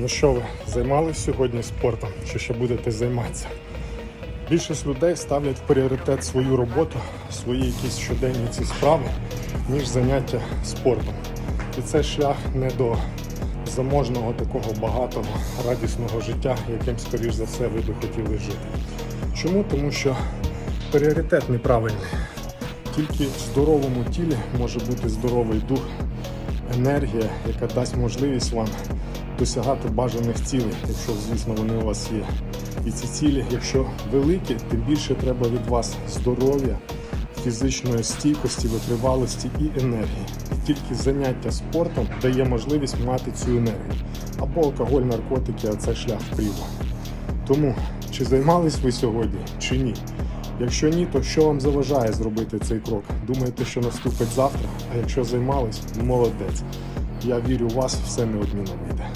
Ну що ви, займалися сьогодні спортом? Чи ще будете займатися? Більшість людей ставлять в пріоритет свою роботу, свої якісь щоденні ці справи, ніж заняття спортом. І це шлях не до заможного такого багатого, радісного життя, яким, скоріш за все, ви би хотіли жити. Чому? Тому що пріоритет неправильний. Тільки в здоровому тілі може бути здоровий дух, енергія, яка дасть можливість вам досягати бажаних цілей, якщо, звісно, вони у вас є. І ці цілі, якщо великі, тим більше треба від вас здоров'я, фізичної стійкості, витривалості і енергії. І тільки заняття спортом дає можливість мати цю енергію. Або алкоголь, наркотики, а це шлях в прірву. Тому чи займались ви сьогодні, чи ні? Якщо ні, то що вам заважає зробити цей крок? Думаєте, що наступить завтра? А якщо займались, молодець. Я вірю, у вас все неодмінно вийде.